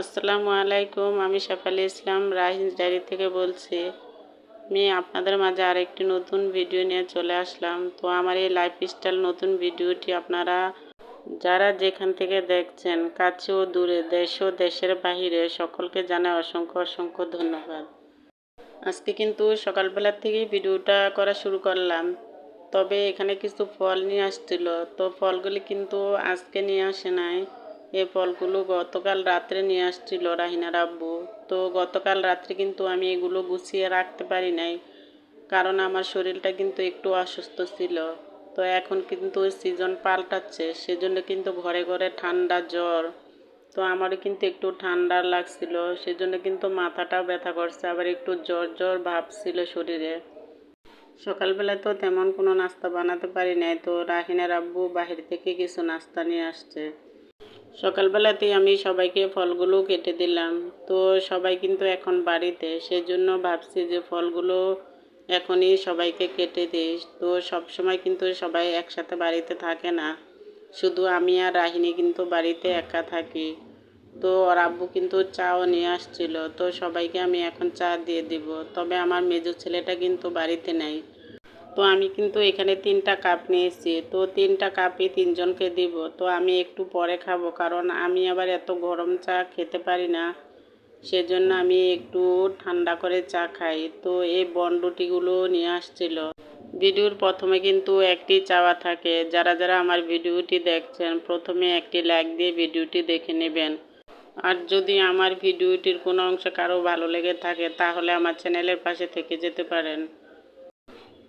আসসালামু আলাইকুম, আমি শেফালি ইসলাম রাহিজ ডায়েরি থেকে বলছি। আমি আপনাদের মাঝে আরেকটি নতুন ভিডিও নিয়ে চলে আসলাম। তো আমার এই লাইফস্টাইল নতুন ভিডিওটি আপনারা যারা যেখান থেকে দেখছেন, কাছে ও দূরে, দেশ ও দেশের বাহিরে, সকলকে জানাই অসংখ্য অসংখ্য ধন্যবাদ। আজকে কিন্তু সকালবেলার থেকেই ভিডিওটা করা শুরু করলাম। তবে এখানে কিছু ফল নিয়ে আসছিল। তো ফলগুলি কিন্তু আজকে নিয়ে আসে নাই। এই ফলগুলো গতকাল রাত্রে নিয়ে আসছিল রাহিনার আব্বু তো গতকাল রাত্রে কিন্তু আমি এগুলো গুছিয়ে রাখতে পারি নাই, কারণ আমার শরীরটা কিন্তু একটু অসুস্থ ছিল। তো এখন কিন্তু সিজন পাল্টাচ্ছে, সেজন্য কিন্তু ঘরে ঘরে ঠান্ডা জ্বর। তো আমারও কিন্তু একটু ঠান্ডা লাগছিল, সেজন্য কিন্তু মাথাটা ব্যথা করছে, আবার একটু জ্বর জ্বর ভাব ছিল শরীরে। সকালবেলা তো তেমন কোনো নাস্তা বানাতে পারি নাই, তো রাহিনের আব্বু বাহির থেকে কিছু নাস্তা নিয়ে আসছে। সকালবেলাতেই আমি সবাইকে ফলগুলো কেটে দিলাম। তো সবাই কিন্তু এখন বাড়িতে, সেজন্য ভাবছি যে ফলগুলো এখনই সবাইকে কেটে দিই। তো সব সময় কিন্তু সবাই একসাথে বাড়িতে থাকে না। শুধু আমি আর রাহিনী কিন্তু বাড়িতে একা থাকি। তো ওর আব্বু কিন্তু চাও নিয়ে আসছিল। তো সবাইকে আমি এখন চা দিয়ে দিব। তবে আমার মেজো ছেলেটা কিন্তু বাড়িতে নেই। তো আমি কিন্তু এখানে তিনটা কাপ নিয়েছি। তো তিনটা কাপই তিনজনকে দিব। তো আমি একটু পরে খাব, কারণ আমি আবার এত গরম চা খেতে পারি না। সেজন্য আমি একটু ঠান্ডা করে চা খাই। তো এই বনরুটিগুলো নিয়ে আসছিল। ভিডিওর প্রথমে কিন্তু একটি চাওয়া থাকে। যারা যারা আমার ভিডিওটি দেখছেন, প্রথমে একটি লাইক দিয়ে ভিডিওটি দেখে নেবেন। আর যদি আমার ভিডিওটির কোনো অংশ কারও ভালো লেগে থাকে, তাহলে আমার চ্যানেলের পাশে থেকে যেতে পারেন।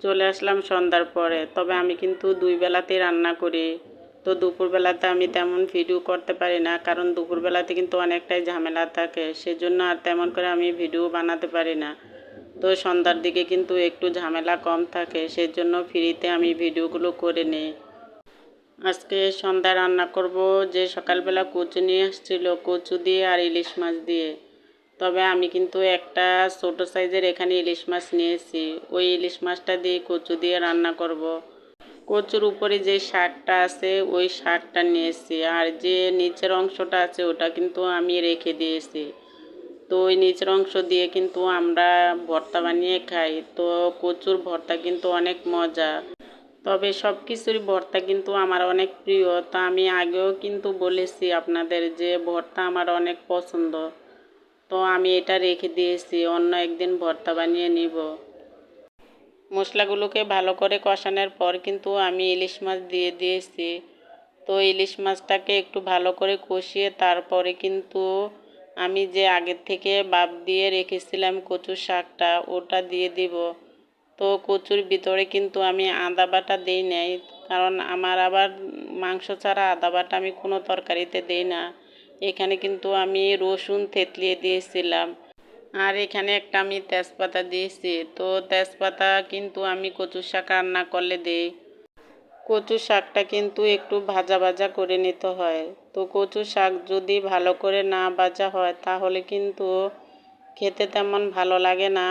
চলে আসলাম সন্ধ্যার পরে। তবে আমি কিন্তু দুই বেলাতেই রান্না করি। তো দুপুরবেলাতে আমি তেমন ভিডিও করতে পারি না, কারণ দুপুরবেলাতে কিন্তু অনেকটাই ঝামেলা থাকে। সেজন্য আর তেমন করে আমি ভিডিও বানাতে পারি না। তো সন্ধ্যার দিকে কিন্তু একটু ঝামেলা কম থাকে, সেজন্য ফ্রিতে আমি ভিডিওগুলো করে নিই। আজকে সন্ধ্যায় রান্না করব যে সকালবেলা কচু নিয়ে আসছিল, কচু দিয়ে আর ইলিশ মাছ দিয়ে। তবে আমি কিন্তু একটা ছোট সাইজের এখানে ইলিশ মাছ নিয়েছি। ওই ইলিশ মাছটা দিয়ে কচু দিয়ে রান্না করব। কচুর উপরে যে শাকটা আছে, ওই শাকটা নিয়েছি। আর যে নিচের অংশটা আছে, ওটা কিন্তু আমি রেখে দিয়েছি। তো ওই নিচের অংশ দিয়ে কিন্তু আমরা ভর্তা বানিয়ে খাই। তো কচুর ভর্তা কিন্তু অনেক মজা। তবে সব কিছুরই ভর্তা কিন্তু আমার অনেক প্রিয়। তা আমি আগেও কিন্তু বলেছি আপনাদের যে ভর্তা আমার অনেক পছন্দ। তো আমি এটা রেখে দিয়েছি, অন্য একদিন ভর্তা বানিয়ে নিব। মশলাগুলোকে ভালো করে কষানোর পর কিন্তু আমি ইলিশ মাছ দিয়ে দিয়েছি। তো ইলিশ মাছটাকে একটু ভালো করে কষিয়ে তারপরে কিন্তু আমি যে আগের থেকে বাপ দিয়ে রেখেছিলাম কচুর শাকটা, ওটা দিয়ে দিব। তো কচুর ভিতরে কিন্তু আমি আদা বাটা দিই নাই, কারণ আমার আবার মাংস ছাড়া আদা বাটা আমি কোনো তরকারিতে দিই না। এখানে কিন্তু আমি রসুন থেতলিয়ে দিয়েছিলাম। আর এখানে একটা আমি তেজপাতা দিয়েছি। তো তেজপাতা কিন্তু আমি কচু শাক রান্না করলে দিই। কচু শাকটা কিন্তু একটু ভাজা ভাজা করে নিতে হয়। তো কচু শাক যদি ভালো করে না ভাজা হয়, তাহলে কিন্তু খেতে তেমন ভালো লাগে না।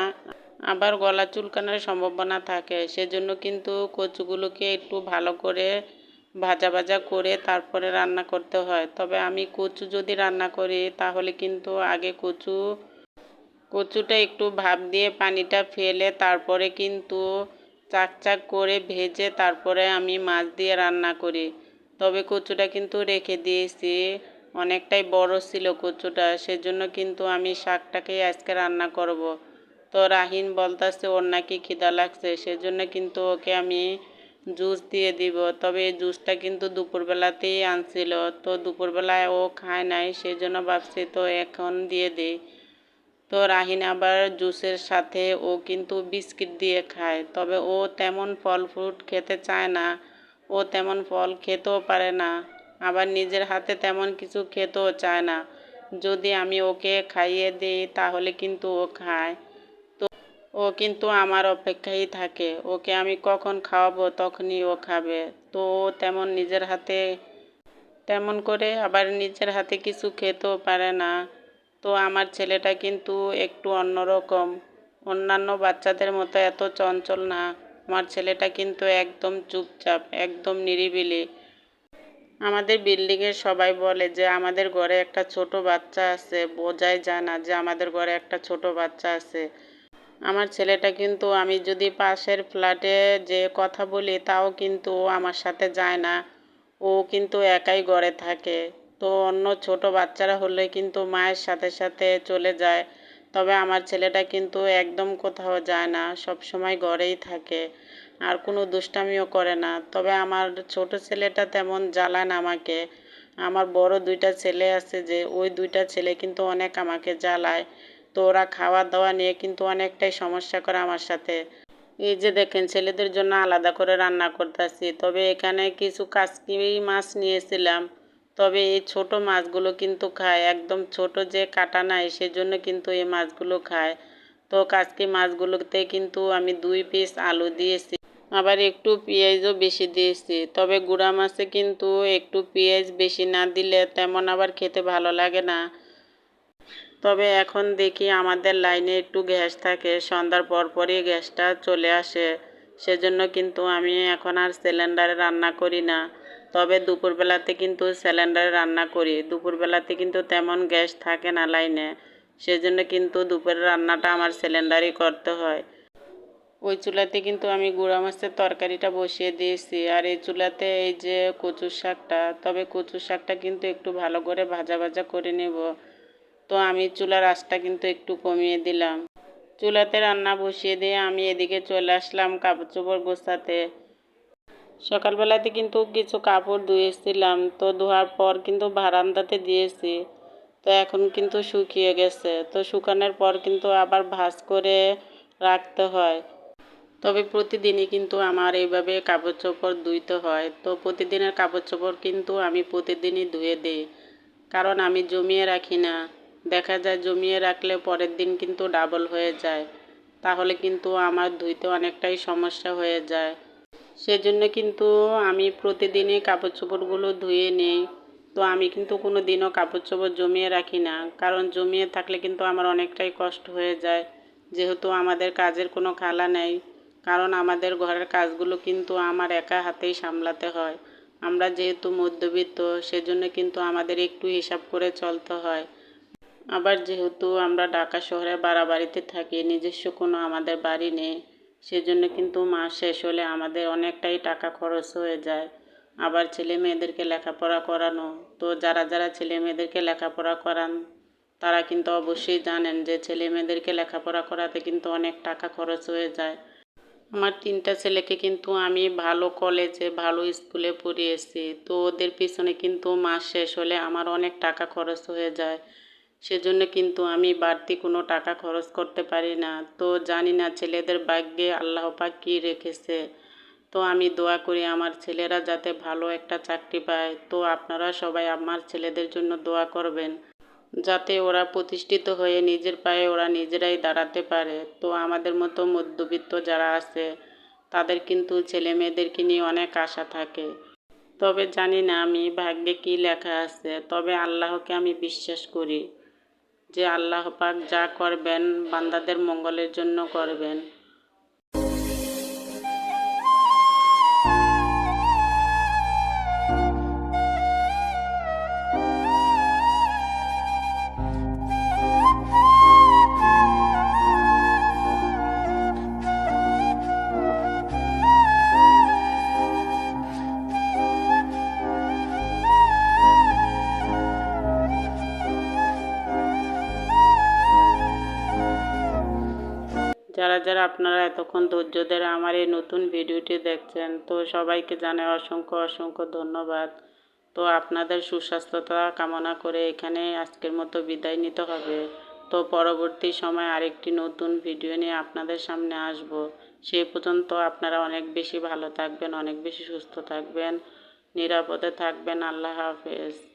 আবার গলা চুলকানোর সম্ভাবনা থাকে। সেজন্য কিন্তু কচুগুলোকে একটু ভালো করে ভাজা ভাজা করে তারপরে রান্না করতে হয়। তবে আমি কচু যদি রান্না করি, তাহলে কিন্তু আগে কচু, কচুটা একটু ভাপ দিয়ে পানিটা ফেলে তারপরে কিন্তু চাক চাক করে ভেজে তারপরে আমি মাছ দিয়ে রান্না করি। তবে কচুটা কিন্তু রেখে দিয়েছি। অনেকটাই বড় ছিল কচুটা, সেজন্য কিন্তু আমি শাকটাকেই আজকে রান্না করব। তো রাহিন বলতাছে, ওর নাকি খিদা লাগছে। সেজন্য কিন্তু ওকে আমি জুস দিয়ে দিব। তবে এই জুসটা কিন্তু দুপুরবেলাতেই আনছিল। তো দুপুরবেলায় ও খায় নাই, সেজন্য ভাবছি তো এখন দিয়ে দিই। তো রাহিন আবার জুসের সাথে ও কিন্তু বিস্কিট দিয়ে খায়। তবে ও তেমন ফল ফ্রুট খেতে চায় না। ও তেমন ফল খেতেও পারে না। আবার নিজের হাতে তেমন কিছু খেতেও চায় না। যদি আমি ওকে খাইয়ে দিই, তাহলে কিন্তু ও খায়। ও কিন্তু আমার অপেক্ষায় থাকে। ওকে আমি কখন খাওয়াবো তখনই ও খাবে। তো ও তেমন নিজের হাতে তেমন করে আবার নিজের হাতে কিছু খেতেও পারে না। তো আমার ছেলেটা কিন্তু একটু অন্যরকম। অন্যান্য বাচ্চাদের মতো এত চঞ্চল না। আমার ছেলেটা কিন্তু একদম চুপচাপ, একদম নিরিবিলি। আমাদের বিল্ডিংয়ের সবাই বলে যে আমাদের ঘরে একটা ছোট বাচ্চা আছে। বোঝাই যায় না যে আমাদের ঘরে একটা ছোট বাচ্চা আছে। আমার ছেলেটা কিন্তু আমি যদি পাশের ফ্ল্যাটে যে কথা বলি, তাও কিন্তু আমার সাথে যায় না। ও কিন্তু একাই ঘরে থাকে। তো অন্য ছোট বাচ্চারা হলে কিন্তু মায়ের সাথে সাথে চলে যায়। তবে আমার ছেলেটা কিন্তু একদম কোথাও যায় না, সব সময় ঘরেই থাকে। আর কোনো দুষ্টামিও করে না। তবে আমার ছোট ছেলেটা তেমন জ্বালায় না আমাকে। আমার বড় দুইটা ছেলে আছে যে, ওই দুইটা ছেলে কিন্তু অনেক আমাকে জ্বালায়। তো ওরা খাওয়া দাওয়া নিয়ে কিন্তু অনেকটাই সমস্যা করে আমার সাথে। এই যে দেখেন, ছেলেদের জন্য আলাদা করে রান্না করতেছি। তবে এখানে কিছু কাসকি মাছ নিয়েছিলাম। তবে এই ছোট মাছগুলো কিন্তু খায়। একদম ছোট যে কাটা নাই, সেজন্য কিন্তু এই মাছগুলো খায়। তো কাসকি মাছগুলোতে কিন্তু আমি দুই পিস আলু দিয়েছি। আবার একটু পেঁয়াজও বেশি দিয়েছি। তবে গুঁড়া মাছে কিন্তু একটু পেঁয়াজ বেশি না দিলে তেমন আবার খেতে ভালো লাগে না। তবে এখন দেখি আমাদের লাইনে একটু গ্যাস থাকে। সন্ধ্যার পর পরই গ্যাসটা চলে আসে। সেজন্য কিন্তু আমি এখন আর সিলিন্ডারে রান্না করি না। তবে দুপুরবেলাতে কিন্তু সিলিন্ডারে রান্না করি। দুপুরবেলাতে কিন্তু তেমন গ্যাস থাকে না লাইনে। সেজন্য কিন্তু দুপুরের রান্নাটা আমার সিলিন্ডারই করতে হয়। ওই চুলাতে কিন্তু আমি গুঁড়া মাছের তরকারিটা বসিয়ে দিয়েছি। আর এই চুলাতে এই যে কচু শাকটা, তবে কচু শাকটা কিন্তু একটু ভালো করে ভাজা ভাজা করে নেব। তো আমি চুলার আঁচটা কিন্তু একটু কমিয়ে দিলাম। চুলাতে রান্না বসিয়ে দিয়ে আমি এদিকে চলে আসলাম কাপড় চোপড় গোছাতে। সকালবেলাতে কিন্তু কিছু কাপড় ধুয়েছিলাম, তো ধোয়ার পর কিন্তু বারান্দাতে দিয়েছি। তো এখন কিন্তু শুকিয়ে গেছে, তো শুকানোর পর কিন্তু আবার ভাঁজ করে রাখতে হয়। তবে প্রতিদিনই কিন্তু আমার এইভাবে কাপড় চোপড় ধুইতে হয়, তো প্রতিদিনের কাপড় চোপড় কিন্তু আমি প্রতিদিনই ধুয়ে দিই। কারণ আমি জমিয়ে রাখি না। দেখা যায় জমিয়ে রাখলে পরের দিন কিন্তু ডাবল হয়ে যায়। তাহলে কিন্তু আমার ধুইতে অনেকটাই সমস্যা হয়ে যায়। সেজন্য কিন্তু আমি প্রতিদিনই কাপড় চোপড়গুলো ধুয়ে নিই। তো আমি কিন্তু কোনো দিনও কাপড় চোপড় জমিয়ে রাখি না। কারণ জমিয়ে থাকলে কিন্তু আমার অনেকটাই কষ্ট হয়ে যায়। যেহেতু আমাদের কাজের কোনো খালা নেই। কারণ আমাদের ঘরের কাজগুলো কিন্তু আমার একা হাতেই সামলাতে হয়। আমরা যেহেতু মধ্যবিত্ত, সেজন্য কিন্তু আমাদের একটু হিসাব করে চলতে হয়। আবার যেহেতু আমরা ঢাকা শহরে বাড়াবাড়িতে থাকি, নিজস্ব কোনো আমাদের বাড়ি নেই, সেজন্য কিন্তু মাস শেষ হলে আমাদের অনেকটাই টাকা খরচ হয়ে যায়। আবার ছেলে মেয়েদেরকে লেখাপড়া করানো, তো যারা যারা ছেলে মেয়েদেরকে লেখাপড়া করান, তারা কিন্তু অবশ্যই জানেন যে ছেলে মেয়েদেরকে লেখাপড়া করাতে কিন্তু অনেক টাকা খরচ হয়ে যায়। আমার তিনটা ছেলেকে কিন্তু আমি ভালো কলেজে, ভালো স্কুলে পড়িয়েছি, তো ওদের পিছনে কিন্তু মাস শেষ হলে আমার অনেক টাকা খরচ হয়ে যায়। সেজন্য কিন্তু আমি বাড়তি কোনো টাকা খরচ করতে পারি না। তো জানি না ছেলেদের ভাগ্যে আল্লাহ পাক কী রেখেছে। তো আমি দোয়া করি আমার ছেলেরা যাতে ভালো একটা চাকরি পায়। তো আপনারা সবাই আমার ছেলেদের জন্য দোয়া করবেন। যাতে ওরা প্রতিষ্ঠিত হয়ে নিজের পায়ে ওরা নিজেরাই দাঁড়াতে পারে। তো আমাদের মতো মধ্যবিত্ত যারা আছে, তাদের কিন্তু ছেলে মেয়েদেরকে নিয়ে অনেক আশা থাকে। তবে জানি না আমি ভাগ্যে কী লেখা আছে। তবে আল্লাহকে আমি বিশ্বাস করি। যে আল্লাহ পাক যা করবেন বান্দাদের মঙ্গলের জন্য করবেন। আপনারা এতক্ষণ ধৈর্য ধরে আমার এই নতুন ভিডিওটি দেখছেন, তো সবাইকে জানাই অসংখ্য অসংখ্য ধন্যবাদ। তো আপনাদের সুস্বাস্থ্যতা কামনা করে এখানে আজকের মতো বিদায় নিতে হবে। তো পরবর্তী সময় আরেকটি নতুন ভিডিও নিয়ে আপনাদের সামনে আসব। সেই পর্যন্ত আপনারা অনেক বেশি ভালো থাকবেন, অনেক বেশি সুস্থ থাকবেন, নিরাপদে থাকবেন। আল্লাহ হাফেজ।